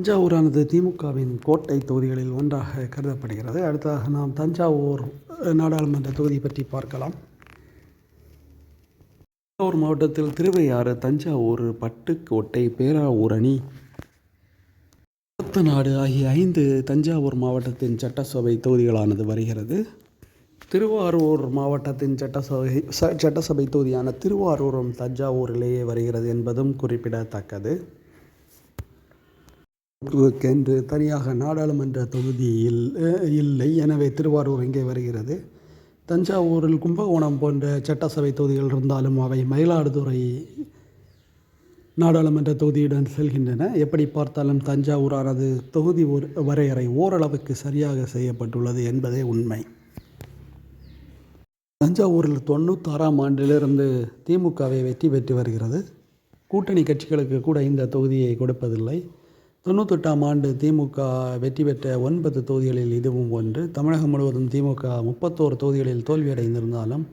தஞ்சாவூரானது திமுகவின் கோட்டை தொகுதிகளில் ஒன்றாக கருதப்படுகிறது. அடுத்ததாக நாம் தஞ்சாவூர் நாடாளுமன்ற தொகுதி பற்றி பார்க்கலாம். தஞ்சாவூர் மாவட்டத்தில் திருவையாறு தஞ்சாவூர் பட்டுக்கோட்டை பேராவூரணி நாடு ஆகிய ஐந்து தஞ்சாவூர் மாவட்டத்தின் சட்டசபை தொகுதிகளானது வருகிறது. திருவாரூர் மாவட்டத்தின் சட்டசபை ச சட்டசபை தொகுதியான திருவாரூரும் தஞ்சாவூரிலேயே வருகிறது என்பதும் குறிப்பிடத்தக்கது. என்று தனியாக நாடாளுமன்ற தொகுதியில் இல்லை. எனவே திருவாரூர் இங்கே வருகிறது. தஞ்சாவூரில் கும்பகோணம் போன்ற சட்டசபை தொகுதிகள் இருந்தாலும் அவை மயிலாடுதுறை நாடாளுமன்ற தொகுதியுடன் செல்கின்றன. எப்படி பார்த்தாலும் தஞ்சாவூரானது தொகுதி ஒரு வரையறை ஓரளவுக்கு சரியாக செய்யப்பட்டுள்ளது என்பதே உண்மை. தஞ்சாவூரில் தொண்ணூத்தாறாம் ஆண்டிலிருந்து திமுகவை வெற்றி பெற்று வருகிறது. கூட்டணி கட்சிகளுக்கு கூட இந்த தொகுதியை கொடுப்பதில்லை. தொண்ணூத்தெட்டாம் ஆண்டு திமுக வெற்றி பெற்ற ஒன்பது தொகுதிகளில் இதுவும் ஒன்று. தமிழகம் முழுவதும் திமுக முப்பத்தோரு தொகுதிகளில் தோல்வியடைந்திருந்தாலும்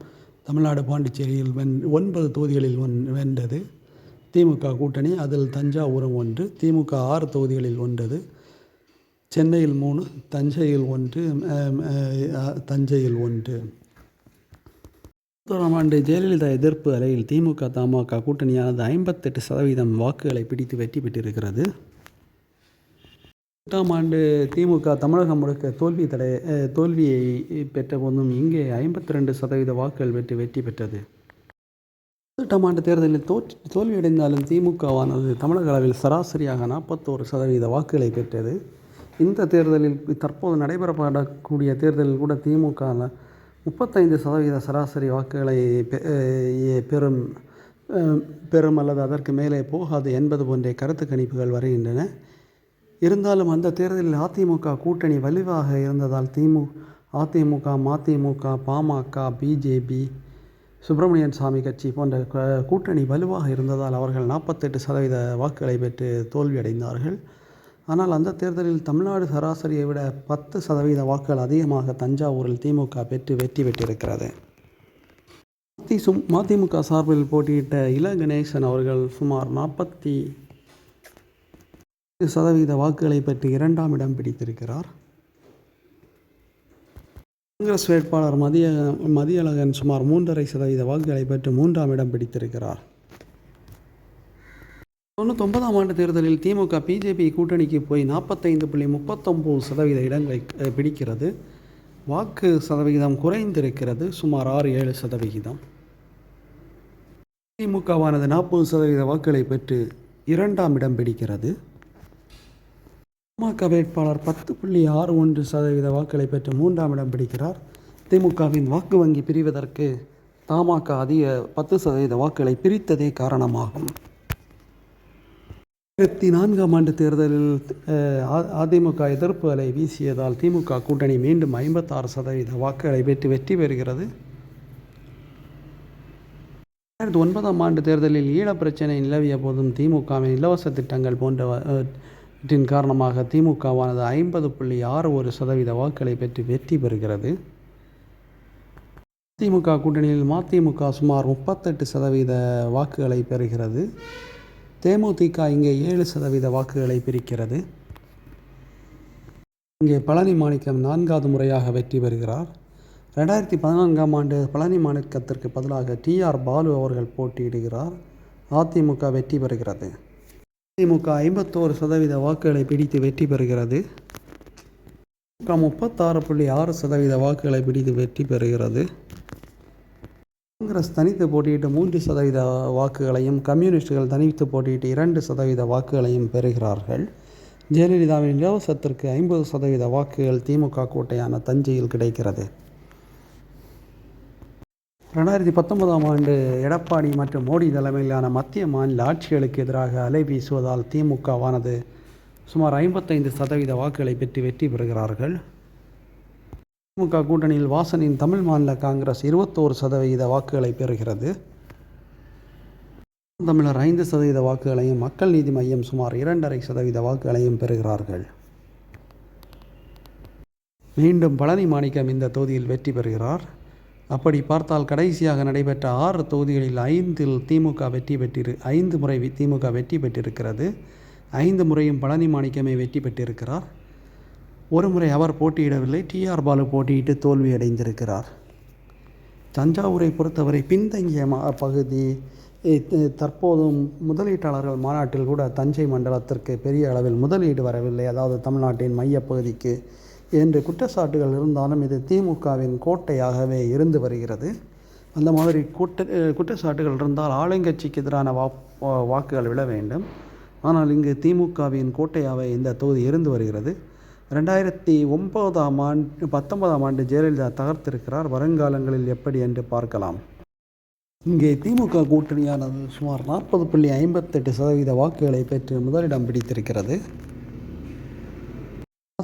தமிழ்நாடு பாண்டிச்சேரியில் வென் ஒன்பது தொகுதிகளில் ஒன் வென்றது. திமுக கூட்டணி அதில் தஞ்சாவூரம் ஒன்று திமுக ஆறு தொகுதிகளில் ஒன்றது. சென்னையில் மூணு தஞ்சையில் ஒன்று தஞ்சையில் ஒன்று. முப்பத்தோராம் ஆண்டு ஜெயலலிதா எதிர்ப்பு அலையில் திமுக தமாக கூட்டணியானது ஐம்பத்தெட்டு சதவீதம் வாக்குகளை பிடித்து வெற்றி பெற்றிருக்கிறது. எட்டாம் ஆண்டு திமுக தமிழகம் முழுக்க தோல்வி தடை தோல்வியை பெற்ற போதும் இங்கே ஐம்பத்தி ரெண்டு சதவீத வாக்குகள் பெற்று வெற்றி பெற்றது. பதினெட்டாம் ஆண்டு தேர்தலில் தோற் தோல்வியடைந்தாலும் திமுகவானது தமிழக அளவில் சராசரியாக நாற்பத்தோரு சதவீத வாக்குகளை பெற்றது. இந்த தேர்தலில் தற்போது நடைபெறப்படக்கூடிய தேர்தலில் கூட திமுக முப்பத்தைந்து சதவீத சராசரி வாக்குகளை பெறும் பெறும் அல்லது அதற்கு மேலே போகாது என்பது போன்ற கருத்து கணிப்புகள் வருகின்றன. இருந்தாலும் அந்த தேர்தலில் அதிமுக கூட்டணி வலுவாக இருந்ததால் திமு அதிமுக மதிமுக பாமக பிஜேபி சுப்பிரமணியன் சாமி கட்சி போன்ற கூட்டணி வலுவாக இருந்ததால் அவர்கள் நாற்பத்தெட்டு சதவீத வாக்குகளை பெற்று தோல்வியடைந்தார்கள். ஆனால் அந்த தேர்தலில் தமிழ்நாடு சராசரியை விட பத்து சதவீத வாக்குகள் அதிகமாக தஞ்சாவூரில் திமுக பெற்று வெற்றி பெற்றிருக்கிறது. மதிமுக சார்பில் போட்டியிட்ட இள கணேசன் அவர்கள் சுமார் நாற்பத்தி சதவீத வாக்குகளை பெற்று இரண்டாம் இடம் பிடித்திருக்கிறார். காங்கிரஸ் வேட்பாளர் மதிய மதியழகன் சுமார் மூன்றரை சதவீத வாக்குகளை பெற்று மூன்றாம் இடம் பிடித்திருக்கிறார். தொண்ணூத்தொன்பதாம் ஆண்டு தேர்தலில் திமுக பிஜேபி கூட்டணிக்கு போய் நாற்பத்தைந்து புள்ளி முப்பத்தொம்போது சதவீத இடங்களை பிடிக்கிறது. வாக்கு சதவிகிதம் குறைந்திருக்கிறது சுமார் ஆறு ஏழு சதவிகிதம் திமுகவானது நாற்பது சதவீத வாக்குகளை பெற்று இரண்டாம் இடம் பிடிக்கிறது. பாமக வேட்பாளர் பத்து புள்ளி ஆறு ஒன்று சதவீத வாக்குகளை பெற்று மூன்றாம் இடம் பிடிக்கிறார். திமுகவின் வாக்கு வங்கி பிரிவதற்கு தமாக அதிக பத்து சதவீத வாக்குகளை பிரித்ததே காரணமாகும். ஆயிரத்தி நான்காம் ஆண்டு தேர்தலில் அதிமுக எதிர்ப்பு அலை வீசியதால் திமுக கூட்டணி மீண்டும் ஐம்பத்தாறு சதவீத வாக்குகளை பெற்று வெற்றி பெறுகிறது. ரெண்டாயிரத்தி ஒன்பதாம் ஆண்டு தேர்தலில் ஈழப் பிரச்சனை நிலவிய போதும் திமுகவின் இலவச திட்டங்கள் போன்ற இன் காரணமாக திமுகவானது ஐம்பது புள்ளி ஆறு ஒரு சதவீத வாக்குகளை பெற்று வெற்றி பெறுகிறது. அதிமுக கூட்டணியில் மதிமுக சுமார் முப்பத்தெட்டு சதவீத வாக்குகளை பெறுகிறது. தேமுதிக இங்கே ஏழு சதவீத வாக்குகளை பிரிக்கிறது. இங்கே பழனி மாணிக்கம் நான்காவது முறையாக வெற்றி பெறுகிறார். ரெண்டாயிரத்தி பதினான்காம் ஆண்டு பழனி மாணிக்கத்திற்கு பதிலாக டிஆர் பாலு அவர்கள் போட்டியிடுகிறார். அதிமுக வெற்றி பெறுகிறது. திமுக ஐம்பத்தோரு சதவீத வாக்குகளை பிடித்து வெற்றி பெறுகிறது. திமுக முப்பத்தாறு புள்ளி ஆறு சதவீத வாக்குகளை பிடித்து வெற்றி பெறுகிறது. காங்கிரஸ் தனித்து போட்டியிட்டு மூன்று சதவீத வாக்குகளையும் கம்யூனிஸ்டுகள் தனித்து போட்டியிட்டு இரண்டு சதவீத வாக்குகளையும் பெறுகிறார்கள். ஜெயலலிதாவின் இலவசத்திற்கு ஐம்பது சதவீத வாக்குகள் திமுக கோட்டையான தஞ்சையில் கிடைக்கிறது. ரெண்டாயிரத்தி பத்தொன்பதாம் ஆண்டு எடப்பாடி மற்றும் மோடி தலைமையிலான மத்திய மாநில ஆட்சிகளுக்கு எதிராக அலை வீசுவதால் திமுகவானது சுமார் ஐம்பத்தைந்து சதவீத வாக்குகளை பெற்று வெற்றி பெறுகிறார்கள். திமுக கூட்டணியில் வாசனின் தமிழ் மாநில காங்கிரஸ் இருபத்தோரு சதவீத வாக்குகளை பெறுகிறது. தமிழர் ஐந்து சதவீத வாக்குகளையும் மக்கள் நீதி மையம் சுமார் இரண்டரை சதவீத வாக்குகளையும் பெறுகிறார்கள். மீண்டும் பழனி மாணிக்கம் இந்த தொகுதியில் வெற்றி பெறுகிறார். அப்படி பார்த்தால் கடைசியாக நடைபெற்ற ஆறு தொகுதிகளில் ஐந்தில் திமுக வெற்றி பெற்றிரு ஐந்து முறை திமுக வெற்றி பெற்றிருக்கிறது. ஐந்து முறையும் பழனி மாணிக்கமே வெற்றி பெற்றிருக்கிறார். ஒரு முறை அவர் போட்டியிடவில்லை. டிஆர் பாலு போட்டியிட்டு தோல்வி அடைந்திருக்கிறார். தஞ்சாவூரை பொறுத்தவரை பின்தங்கிய மா பகுதி தற்போதும் முதலீட்டாளர்கள் மாநாட்டில் கூட தஞ்சை மண்டலத்திற்கு பெரிய அளவில் முதலீடு வரவில்லை. அதாவது தமிழ்நாட்டின் மையப்பகுதிக்கு என்று குற்றச்சாட்டுகள் இருந்தாலும் இது திமுகவின் கோட்டையாகவே இருந்து வருகிறது. அந்த மாதிரி கூட்ட குற்றச்சாட்டுகள் இருந்தால் ஆளுங்கட்சிக்கு எதிரான வா வா- வாக்குகள் விழ வேண்டும். ஆனால் இங்கு திமுகவின் கோட்டையாகவே இந்த தொகுதி இருந்து வருகிறது. ரெண்டாயிரத்தி ஒன்பதாம் ஆண்டு பத்தொன்பதாம் ஆண்டு ஜெயலலிதா தகர்த்திருக்கிறார். வருங்காலங்களில் எப்படி என்று பார்க்கலாம். இங்கே திமுக கூட்டணியானது சுமார் நாற்பது புள்ளி ஐம்பத்தெட்டு சதவீத வாக்குகளை பெற்று முதலிடம் பிடித்திருக்கிறது.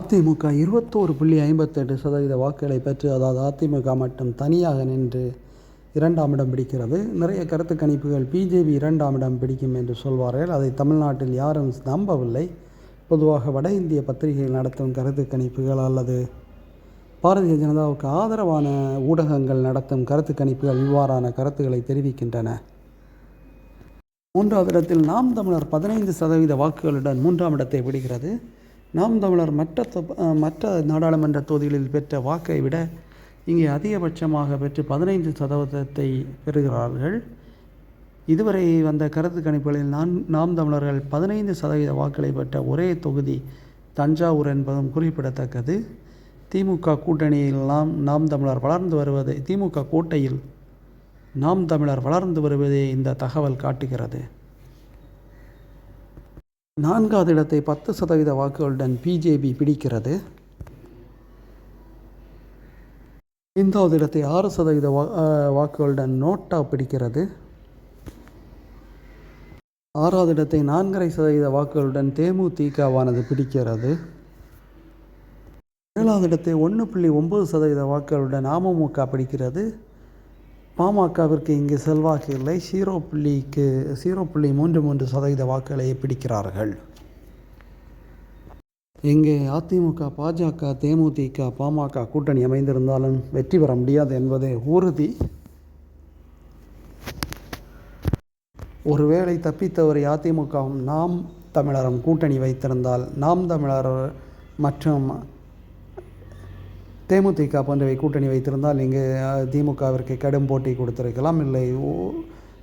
அதிமுக இருபத்தோரு புள்ளி ஐம்பத்தெட்டு சதவீத வாக்குகளை பெற்று அதாவது அதிமுக மட்டும் தனியாக நின்று இரண்டாம் இடம் பிடிக்கிறது. நிறைய கருத்து கணிப்புகள் பிஜேபி இரண்டாம் இடம் பிடிக்கும் என்று சொல்வார்கள். அதை தமிழ்நாட்டில் யாரும் நம்பவில்லை. பொதுவாக வட இந்திய பத்திரிகைகள் நடத்தும் கருத்து கணிப்புகள் அல்லது பாரதிய ஜனதாவுக்கு ஆதரவான ஊடகங்கள் நடத்தும் கருத்து கணிப்புகள் இவ்வாறான கருத்துக்களை தெரிவிக்கின்றன. மூன்றாவது இடத்தில் நாம் தமிழர் பதினைந்து சதவீத வாக்குகளுடன் மூன்றாம் இடத்தை பிடிக்கிறது. நாம் தமிழர் மற்ற தொ- மற்ற நாடாளுமன்ற தொகுதிகளில் பெற்ற வாக்கை விட இங்கே அதிகபட்சமாக பெற்று பதினைந்து சதவீதத்தை பெறுகிறார்கள். இதுவரை வந்த கருத்து கணிப்புகளில் நான் நாம் தமிழர்கள் பதினைந்து சதவீத வாக்களை பெற்ற ஒரே தொகுதி தஞ்சாவூர் என்பதும் குறிப்பிடத்தக்கது. திமுக கூட்டணியில் நாம் நாம் தமிழர் வளர்ந்து வருவதை திமுக கோட்டையில் நாம் தமிழர் வளர்ந்து வருவதை இந்த தகவல் காட்டுகிறது. நான்காவது இடத்தை பத்து சதவீத வாக்குகளுடன் பிஜேபி பிடிக்கிறது. ஐந்தாவது இடத்தை ஆறு சதவீத வா வாக்குகளுடன் நோட்டா பிடிக்கிறது. ஆறாவது இடத்தை நான்கரை சதவீத வாக்குகளுடன் தேமுதிகவானது பிடிக்கிறது. ஏழாவது இடத்தை ஒன்று புள்ளி ஒன்பது சதவீத வாக்குகளுடன் அமமுக பிடிக்கிறது. பாமகவிற்கு இங்கு செல்வாக்கு இல்லை. ஜீரோ புள்ளிக்கு ஜீரோ புள்ளி மூன்று மூன்று சதவீத வாக்குகளை பிடிக்கிறார்கள். இங்கே அதிமுக பாஜக தேமுதிக பாமக கூட்டணி அமைந்திருந்தாலும் வெற்றி பெற முடியாது என்பதே உறுதி. ஒருவேளை தப்பித்தவரை அதிமுகவும் நாம் தமிழரும் கூட்டணி வைத்திருந்தால் நாம் தமிழர் மற்றும் தேமுதிக போன்றவை கூட்டணி வைத்திருந்தால் இங்கு திமுகவிற்கு கடும் போட்டி கொடுத்திருக்கலாம். இல்லை ஓ-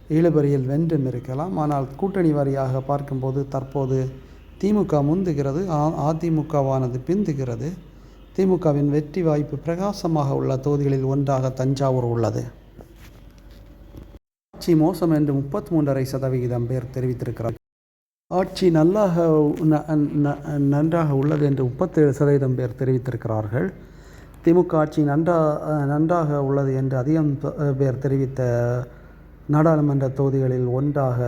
இழுபறியில் வென்றும் இருக்கலாம். ஆனால் கூட்டணி வாரியாக பார்க்கும்போது தற்போது திமுக முந்துகிறது. அதிமுகவானது பிந்துகிறது. திமுகவின் வெற்றி வாய்ப்பு பிரகாசமாக உள்ள தொகுதிகளில் ஒன்றாக தஞ்சாவூர் உள்ளது. ஆட்சி மோசம் என்று முப்பத்தி மூன்றரை சதவிகிதம் பேர் தெரிவித்திருக்கிறார் ஆட்சி நல்லாக ந- ந- நன்றாக உள்ளது என்று முப்பத்தேழு சதவீதம் பேர் தெரிவித்திருக்கிறார்கள். திமுக ஆட்சி நன்றா நன்றாக உள்ளது என்று அதிகம் பேர் தெரிவித்த நாடாளுமன்ற தொகுதிகளில் ஒன்றாக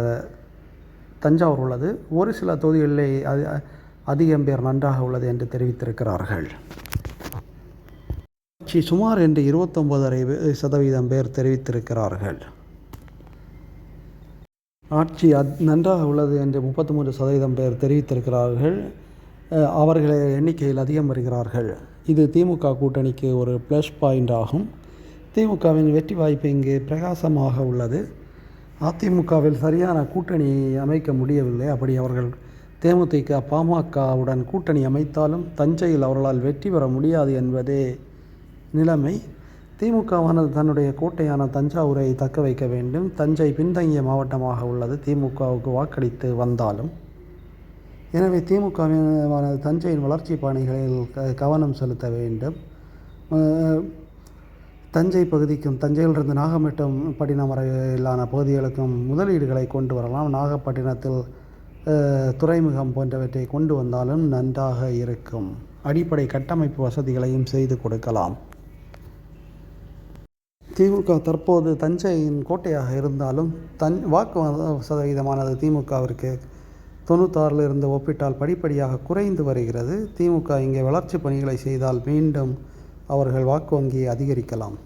தஞ்சாவூர் உள்ளது. ஒரு சில தொகுதிகளிலே அது அதிகம் பேர் நன்றாக உள்ளது என்று தெரிவித்திருக்கிறார்கள். ஆட்சி சுமார் என்று இருபத்தொன்பதரை சதவீதம் பேர் தெரிவித்திருக்கிறார்கள். ஆட்சி அத் நன்றாக உள்ளது என்று முப்பத்தி மூன்று சதவீதம் பேர் தெரிவித்திருக்கிறார்கள். அவர்களை அவர்களே எண்ணிக்கையில் அதிகம் வருகிறார்கள். இது திமுக கூட்டணிக்கு ஒரு ப்ளஸ் பாயிண்ட் ஆகும். திமுகவின் வெற்றி வாய்ப்பு இங்கு பிரகாசமாக உள்ளது. அதிமுகவில் சரியான கூட்டணி அமைக்க முடியவில்லை. அப்படி அவர்கள் தேமுதிக பாமகவுடன் கூட்டணி அமைத்தாலும் தஞ்சையில் அவர்களால் வெற்றி பெற முடியாது என்பதே நிலைமை. திமுகவானது தன்னுடைய கோட்டையான தஞ்சாவூரை தக்க வைக்க வேண்டும். தஞ்சை பின்தங்கிய மாவட்டமாக உள்ளது. திமுகவுக்கு வாக்களித்து வந்தாலும் எனவே திமுகவானது தஞ்சையின் வளர்ச்சி பணிகளில் க- கவனம் செலுத்த வேண்டும். தஞ்சை பகுதிக்கும் தஞ்சையிலிருந்து நாகப்பட்டினம் பட்டினம் வரையிலான பகுதிகளுக்கும் முதலீடுகளை கொண்டு வரலாம். நாகப்பட்டினத்தில் துறைமுகம் போன்றவற்றை கொண்டு வந்தாலும் நன்றாக இருக்கும். அடிப்படை கட்டமைப்பு வசதிகளையும் செய்து கொடுக்கலாம். திமுக தற்போது தஞ்சையின் கோட்டையாக இருந்தாலும் தன் வாக்கு சதவீதமானது திமுகவிற்கு தொண்ணூத்தாறில் இருந்து ஒப்பிட்டால் படிப்படியாக குறைந்து வருகிறது. திமுக இங்கே வளர்ச்சி பணிகளை செய்தால் மீண்டும் அவர்கள் வாக்கு வங்கியை அதிகரிக்கலாம்.